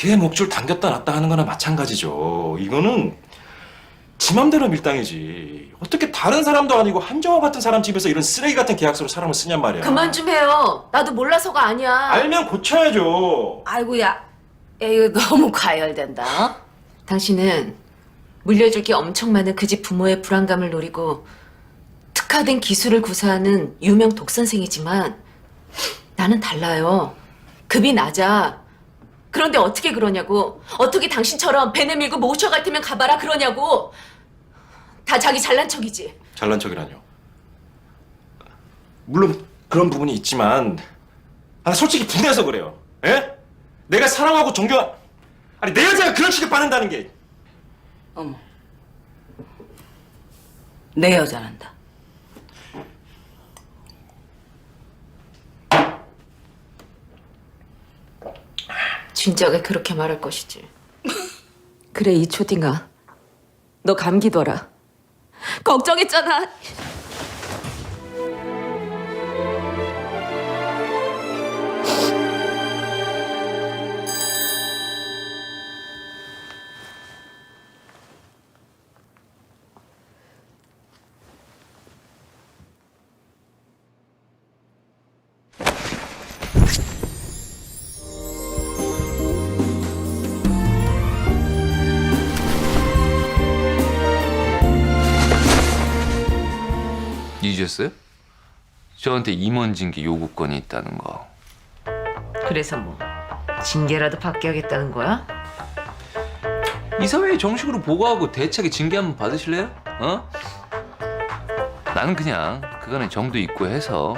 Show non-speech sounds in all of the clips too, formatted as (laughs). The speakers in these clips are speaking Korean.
걔 목줄 당겼다 놨다 하는 거나 마찬가지죠. 이거는 지 맘대로 밀당이지. 어떻게 다른 사람도 아니고 한정호 같은 사람 집에서 이런 쓰레기 같은 계약서로 사람을 쓰냔 말이야. 그만 좀 해요. 나도 몰라서가 아니야. 알면 고쳐야죠. 아이고야. 야, 이거 너무 과열된다. 당신은 물려줄 게 엄청 많은 그 집 부모의 불안감을 노리고 특화된 기술을 구사하는 유명 독선생이지만 나는 달라요. 급이 낮아. 그런데 어떻게 그러냐고. 어떻게 당신처럼 배 내 밀고 모셔갈 테면 가봐라 그러냐고. 다 자기 잘난 척이지. 잘난 척이라뇨. 물론 그런 부분이 있지만 아, 솔직히 분해서 그래요. 예? 내가 사랑하고 존경 아니 내 여자가 그런 취급받는다는 게 어머. 내 여자란다. 진작에 그렇게 말할 것이지. 그래 이 초딩아, 너 감기더라. 걱정했잖아. 잊으셨어요? 저한테 임원 징계 요구권이 있다는 거. 그래서 뭐 징계라도 받게 하겠다는 거야? 이사회에 정식으로 보고하고 대책에 징계 한번 받으실래요? 어? 나는 그냥 그간에 정도 있고 해서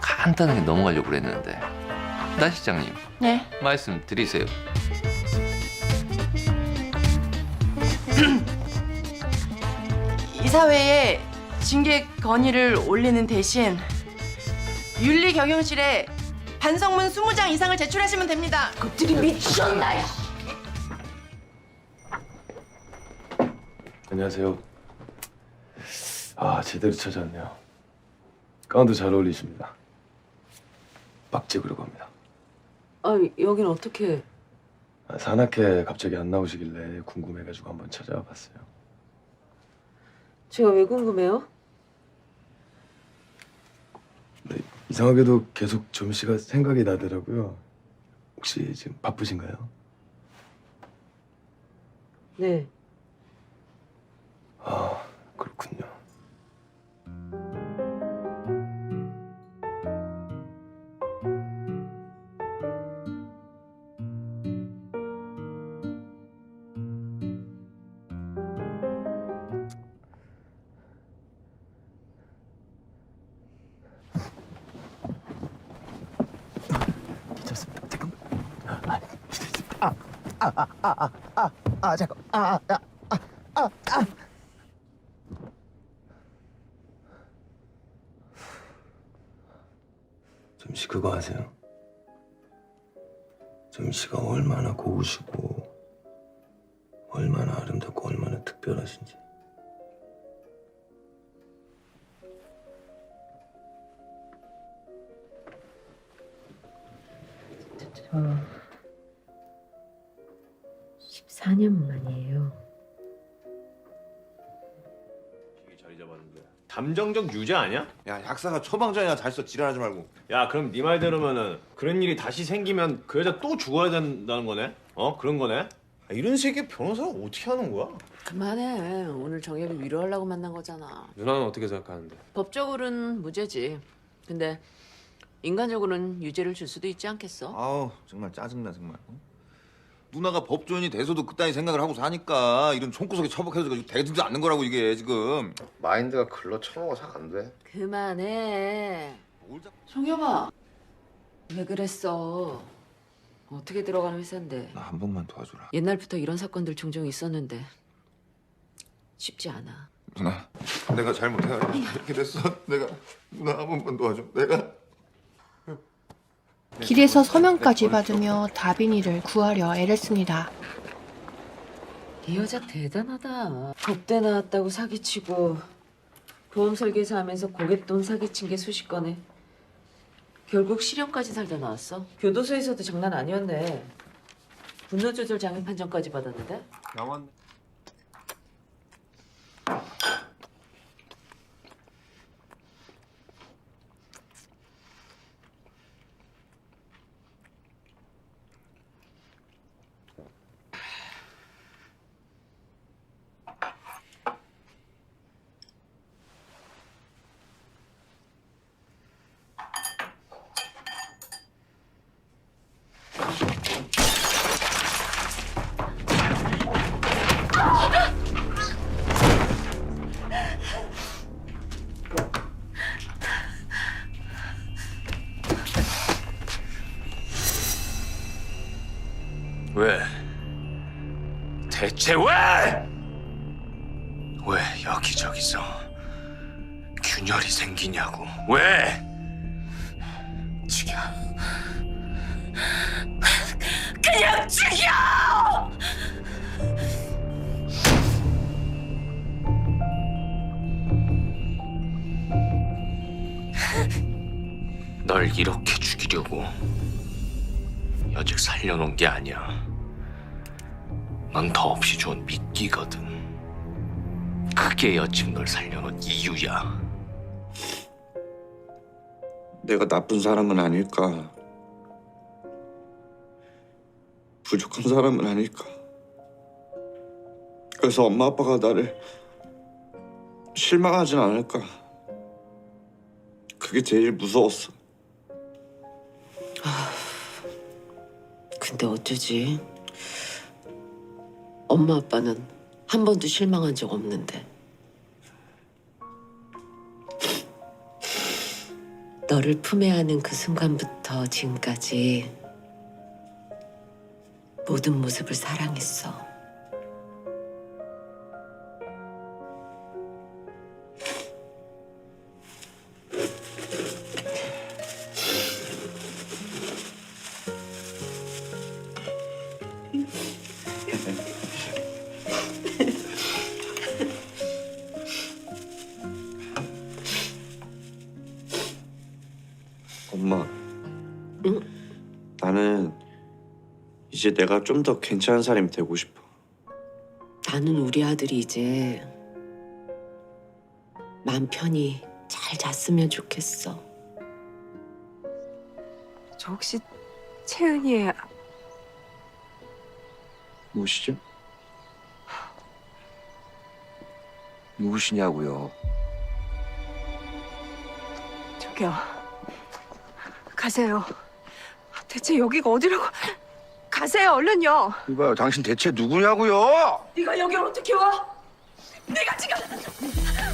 간단하게 넘어가려고 그랬는데 나 시장님 네. 말씀 드리세요. 이사회에 징계 건의를 올리는 대신 윤리 경영실에 반성문 20장 이상을 제출하시면 됩니다. 그들이 미쳤나? 안녕하세요. 아 제대로 찾았네요. 가운도 잘 어울리십니다. 박재구라고 합니다. 아 여긴 어떻게? 아, 산악회 갑자기 안 나오시길래 궁금해가지고 한번 찾아와 봤어요. 제가 왜 궁금해요? 근데 이상하게도 계속 점 씨가 생각이 나더라고요. 혹시 지금 바쁘신가요? 네. 아 그렇군요. 아 잠깐. 아, 아, 아, 아, 아. 점씨 그거 아세요? 점씨가 얼마나 고우시고 얼마나 아름답고 얼마나 특별하신지 저 14년 만이에요. 자리 잡았는데 감정적 유죄 아니야? 야 약사가 처방전이나 잘 써 지랄하지 말고 야 그럼 네 말대로면은 그런 일이 다시 생기면 그 여자 또 죽어야 된다는 거네? 어 그런 거네? 아, 이런 식의 변호사가 어떻게 하는 거야? 그만해. 오늘 정혁이 위로하려고 만난 거잖아. 누나는 어떻게 생각하는데? 법적으로는 무죄지. 근데 인간적으로는 유죄를 줄 수도 있지 않겠어? 아우 정말 짜증나 정말 어? 누나가 법조인이 돼서도 그따위 생각을 하고 사니까 이런 총구석에 처박혀서 되지도 않는 거라고 이게 지금 마인드가 글러 쳐먹어서 안 돼. 그만해. 정혁아. 왜 그랬어? 어떻게 들어가는 회사인데. 나 한 번만 도와줘라 옛날부터 이런 사건들 종종 있었는데 쉽지 않아. 누나 내가 잘못해가지고 이렇게 됐어 내가 누나 한 번만 도와줘 내가 길에서 서명까지 받으며 다빈이를 구하려 애를 씁니다. 이 여자 대단하다. 법대 나왔다고 사기치고 보험 설계사 하면서 고갯돈 사기친 게 수십 건에 결국 실형까지 살다 나왔어. 교도소에서도 장난 아니었네. 분노 조절 장애 판정까지 받았는데? 나왔네. 왜? 대체 왜? 왜 여기저기서 균열이 생기냐고? 왜? 죽여. 그냥 죽여! 널 이렇게 죽이려고 여직 살려놓은 게 아니야. 넌 더없이 좋은 미끼거든. 그게 여직 널 살려놓은 이유야. 내가 나쁜 사람은 아닐까? 부족한 사람은 아닐까? 그래서 엄마 아빠가 나를 실망하진 않을까? 그게 제일 무서웠어. 근데 어쩌지? 엄마 아빠는 한 번도 실망한 적 없는데. 너를 품에 안은 그 순간부터 지금까지 모든 모습을 사랑했어. 나는 이제 내가 좀 더 괜찮은 사람이 되고 싶어. 나는 우리 아들이 이제 맘 편히 잘 잤으면 좋겠어. 저 혹시 채은이의 무엇이죠? 누구시냐고요? 저기요 가세요. 대체 여기가 어디라고? 가세요 얼른요. 이봐요, 당신 대체 누구냐고요? 네가 여기 어떻게 와? 네가 지금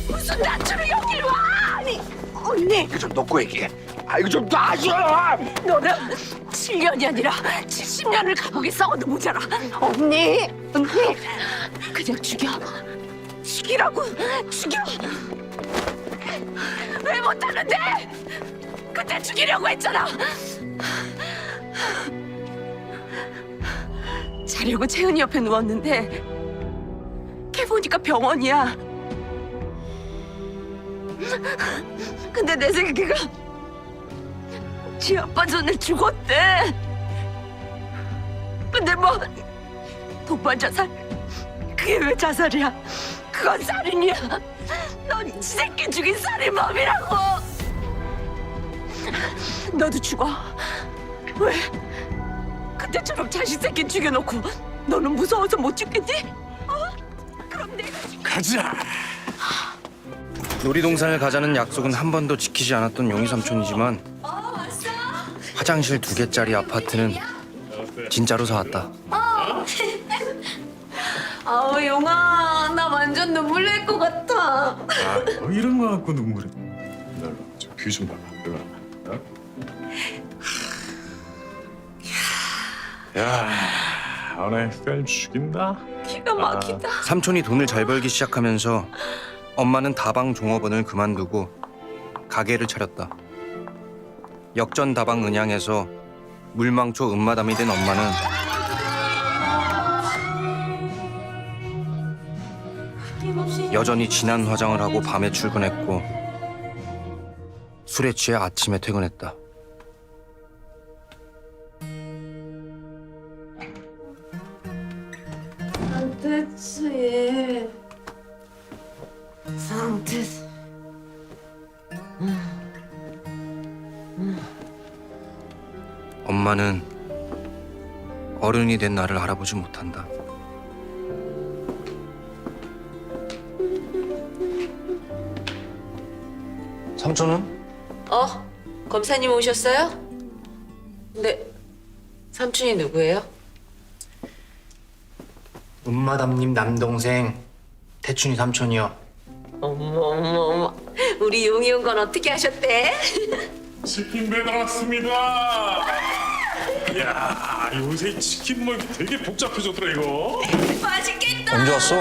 무슨 낯으로 여길 와? 아니 언니 이거 좀 놓고 얘기해. 아, 이거 좀 놔줘! 너는 7년이 아니라 70년을 감옥에 썩어도 모자라. 언니 언니 그냥 죽여. 죽이라고 죽여. 왜 못하는데? 그때 죽이려고 했잖아. 자려고 채은이 옆에 누웠는데 캐 보니까 병원이야. 근데 내 새끼가 지 아빠 손에 죽었대. 근데 뭐 독반 자살? 그게 왜 자살이야? 그건 살인이야. 넌 지 새끼 죽인 살인범이라고. 너도 죽어. 왜? 그때처럼 자식 새끼 죽여놓고 너는 무서워서 못 죽겠니? 어? 그럼 내가 죽. 가자. 놀이동산을 가자는 약속은 한 번도 지키지 않았던 용희 삼촌이지만 화장실 두 개짜리 아파트는 진짜로 사왔다. (laughs) 아우 용아 나 완전 눈물 날 것 같아. 아, 뭐 이런 거 갖고 눈물이. 일로 귀좀 봐봐. 야, 오늘 film 죽인다. 기가 막히다. 삼촌이 돈을 잘 벌기 시작하면서 엄마는 다방 종업원을 그만두고 가게를 차렸다. 역전 다방 은양에서 물망초 은마담이 된 엄마는 여전히 진한 화장을 하고 밤에 출근했고 술에 취해 아침에 퇴근했다. 엄마는 어른이 된 나를 알아보지 못한다. 삼촌은? 어? 검사님 오셨어요? 네. 삼촌이 누구예요? 은마담님 남동생 태춘이 삼촌이요. 어머 어머 어머 우리 용이 온 건 어떻게 하셨대? 치킨 배달 왔습니다. 이야 요새 치킨 먹기 되게 복잡해졌더라 이거. 맛있겠다 언제 왔어?